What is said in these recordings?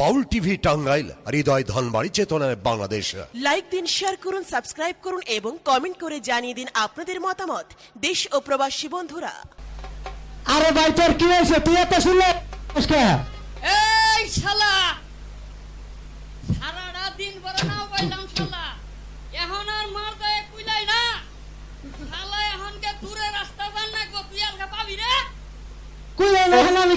বাউল TV Tangail হৃদয় ধনবাড়ি চেতনায় Bangladesh. Like দিন শেয়ার করুন সাবস্ক্রাইব করুন এবং কমেন্ট করে জানিয়ে দিন আপনাদের মতামত। দেশ ও প্রবাসী বন্ধুরা। আরে ভাই তোর কি হয়েছে? তুই এত শুনলে এই শালা! সারাটা দিন বড় নাও পাইলাম শালা। এখন আর মার দেয় কুইলাই না। শালা এখন কে দূরে রাস্তা যান না গো তুই আর পাবি রে? কই হলো হলো আমি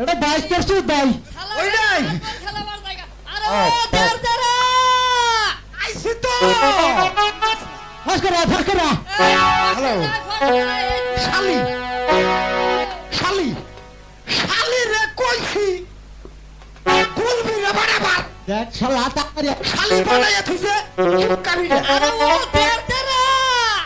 এটা বাইশ করছিস ভাই শালা ওইটাই। আইছি তো। ফাঁস করা ফাঁস করা হ্যালো। শালি। শালি। শালি রে কইছি। বলবি রে বাড়াবার দেখ শালা তাড়াতাড়ি শালি বানাইয়া থইছে। চুপকাবি রে আরে ও দেড়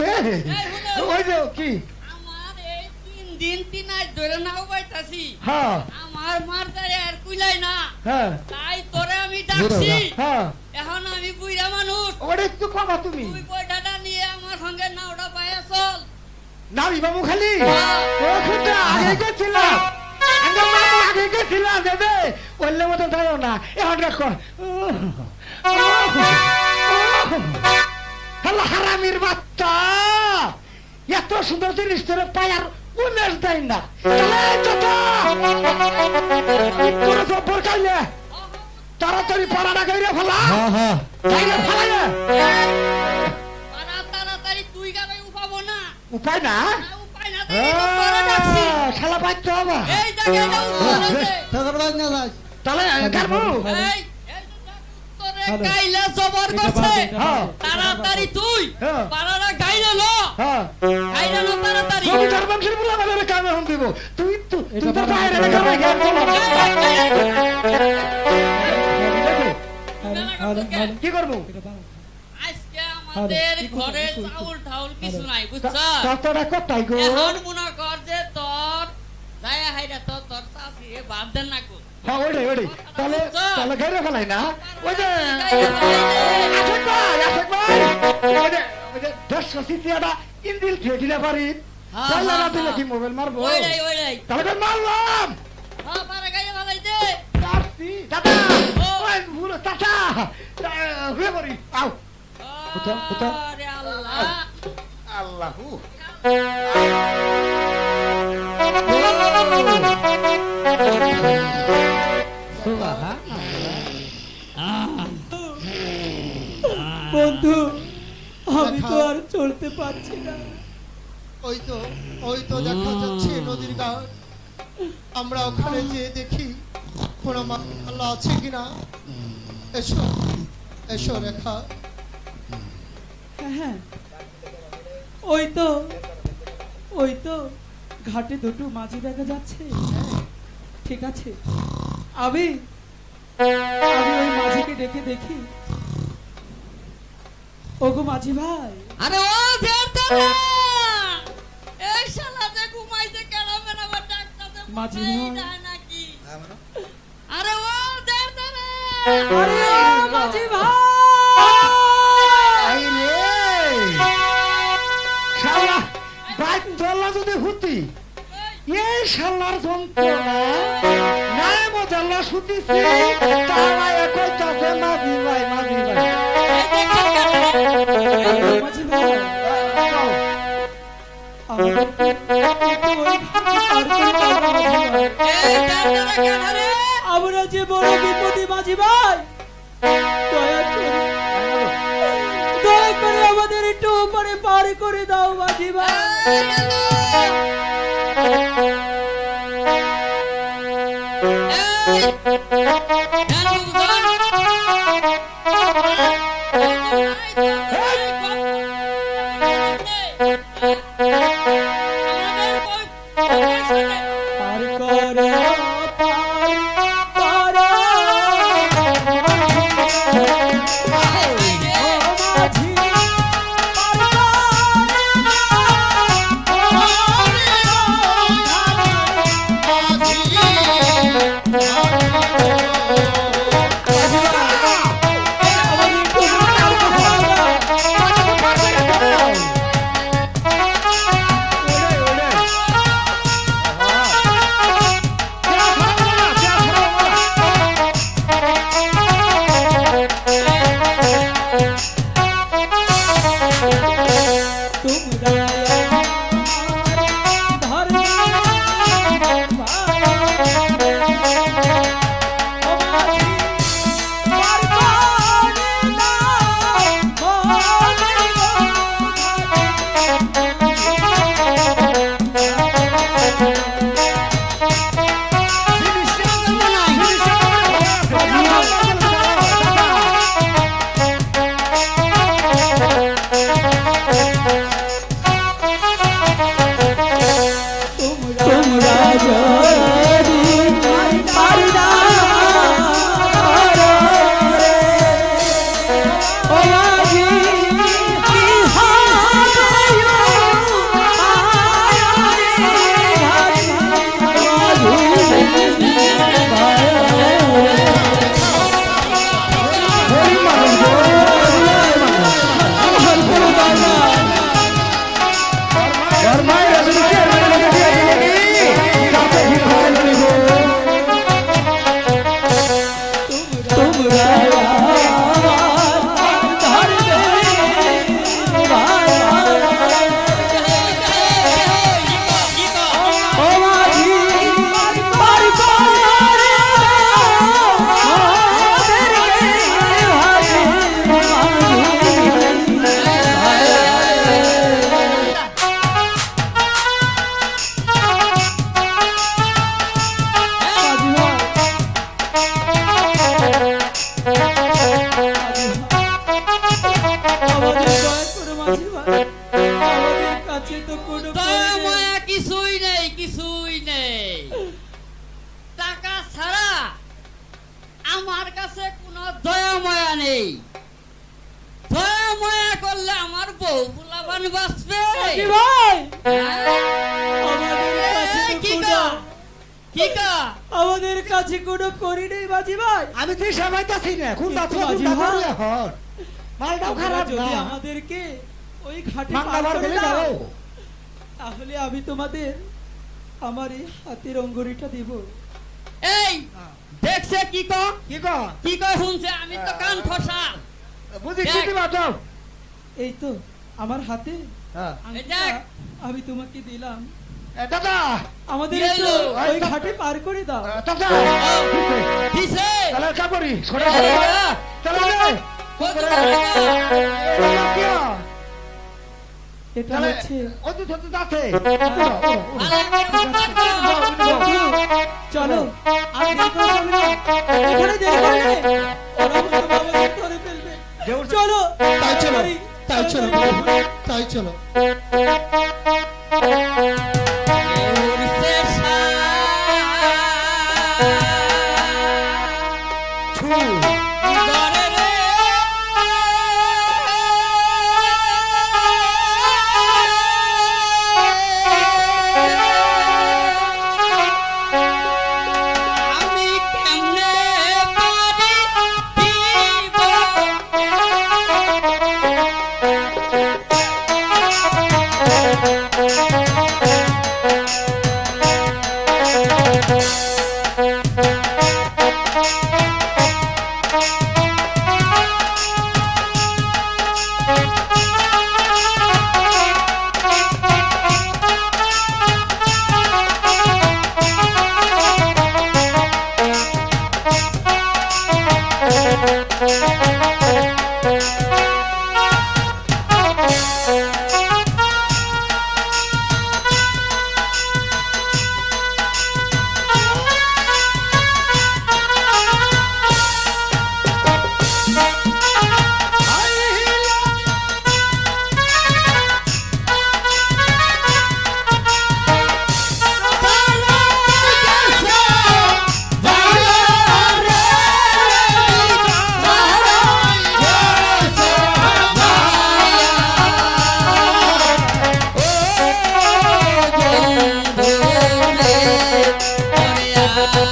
ওই যে কি? দিন তিন আজ ধরে নাও পাইতাছি হ্যাঁ। আমার মার দ্বারে আর কুইলাই না। হ্যাঁ। তাই তোরে আমি ডাকছি। হ্যাঁ। এখন আমি বুইরা মানুষ। ওটা একটু কমা তুমি। তুই বইটাটা নিয়ে আমার সঙ্গে নাওটা পাইয়া চল। নামি বাবু খালি। হ্যাঁ। ও খুঁজা আগে গেছিলাম আগে মামু আগে গেছিলাম দেবে। বললে মতো দাঁড়ো না। এখন দেখো হ্যালো হারামির বাচ্চা! এত সুন্দর জিনিস তোর পায়ার উন্মেষ দেয় না। তোর খাইলে। তাড়াতাড়ি পাড়াটা গাইরে ফেলা। গাইরে ফেলাইলে তুই গাবে উপাবো না। উপায় না? এটা উপায় আছে। তাহলে কারবো এই এই যে দেখ, তোরে গাইলে জবর করছে। হ্যাঁ। তাড়াতাড়ি তুই। হ্যাঁ। পাড়ারা গাইলে লো। হ্যাঁ। গাইলে লো তাড়াতাড়ি। জমিদার বংশের বলে আমাদের কামে হন দিব। তুই তুই তো বাইরে রেখে ভাই কি করব? আজকে আমাদের ঘরে চাউল ঠাউল কিছু নাই বুঝছ? কতটা কোথায় গো? এখন মনে কর যে তোর যায় হাইরা তোর তোর চাষি বাদ দেন না গো। হ্যাঁ ওইটাই ওইটাই। তাহলে তাহলে গাইরে ফেলাই না ওই যে আশেক ভাই আশেক ওই যে ওই যে দেড়শো সিসি একটা ইন্দিল থিয়ে দিলে পারি। তাহলে না কি মোবাইল মারবো? ওইটাই ওইটাই। তাহলে ভাই মারলাম। হ্যাঁ ভুল চাচা। হুয়ে করি আও। আল্লাহ। আল্লাহু। বন্ধু আমি তো আর চলতে পারছি না। ওই তো ওই তো দেখা যাচ্ছে নদীর ঘাট। আমরা ওখানে যেয়ে দেখি কোনো আল্লাহ আছে কিনা। এসো এসো রেখা। হ্যাঁ। ওই তো ওই তো। ঘাটে দুটো মাঝি দেখা যাচ্ছে। ঠিক আছে। আমি আমি ওই মাঝিকে ডেকে দেখি। ওগো মাঝি ভাই। আরে ও এই শালা যে ঘুমাইছে কেরামে আবার ডাক্তার মাঝি ভাই। নাকি? আরে ও দেরতা আরে ও মাঝি ভাই। বাইক যদি হুতি? এই শালার যন্ত্রণা নাই মজাল্লা শুতিছে তারা পার কি কা? আমাদের কাছে কোনো করি নেই মাঝি ভাই। আমি তুই সামাইতাছি না কোন দাঁত কোন দাঁত হর মালটাও খারাপ যদি না। আমাদেরকে ওই ঘাটে পার করে গেলে দাও, যাও তাহলে আমি তোমাদের আমার এই হাতের অঙ্গুরিটা দিব। এই দেখছে কি ক? কি কো? কি কয় শুনছে? আমি তো কান ফসা। বুঝি কি দিবা দাও এই তো আমার হাতে হ্যাঁ। আমি তোমাকে দিলাম। দাদা! আমাদের দিয়ে ওই ঘাটে পার করে দাও। দাদা! দিছে তাহলে কা করি ছোট? এটা তাহলে হচ্ছে কত ছোট। বন্ধু, চলো আর দেরি করা যাবে না। এখানে ফেলবে। চলো তাই চলো তাই চলো। তাই চলো।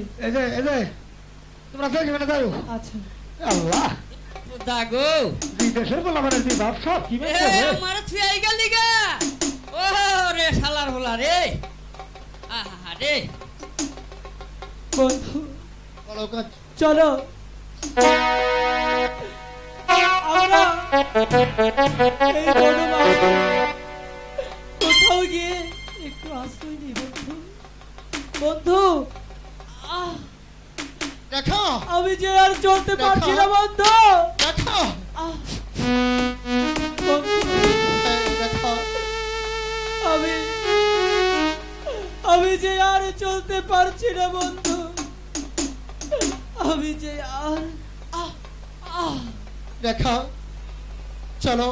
আছে। এই যে এই যে তোমরা যাই যাবে যাও আচ্ছা। আল্লাহ! দাগো! বিদেশের বলা মানে তুই ভাব সব কি এ আমার থুয়াই গেলি গা! ও রে শালার হোলা রে! আহা রে! বন্ধু বলো কাজ। চলো। আমরা এই কোথাও গিয়ে একটু আশ্রয় নিই বন্ধু। বন্ধু দেখো। আমি যে আর চলতে পারছি না বন্ধু। দেখো। আমি আমি যে আর চলতে পারছি না বন্ধু। আমি যে আর দেখো। চলো।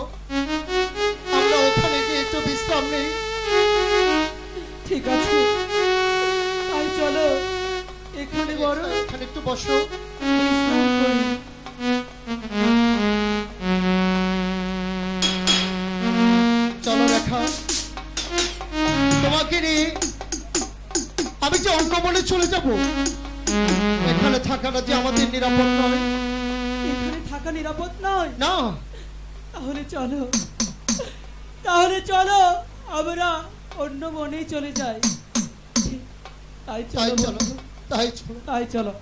বলে চলে যাব। এখানে থাকাটা যে আমাদের নিরাপদ নয়। এখানে থাকা নিরাপদ নয়। না। তাহলে চলো। তাহলে চলো আমরা অন্য মনেই চলে যাই। তাই চলো তাই চলো। তাই চলো।